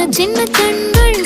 சின்ன சின்ன கண்கள்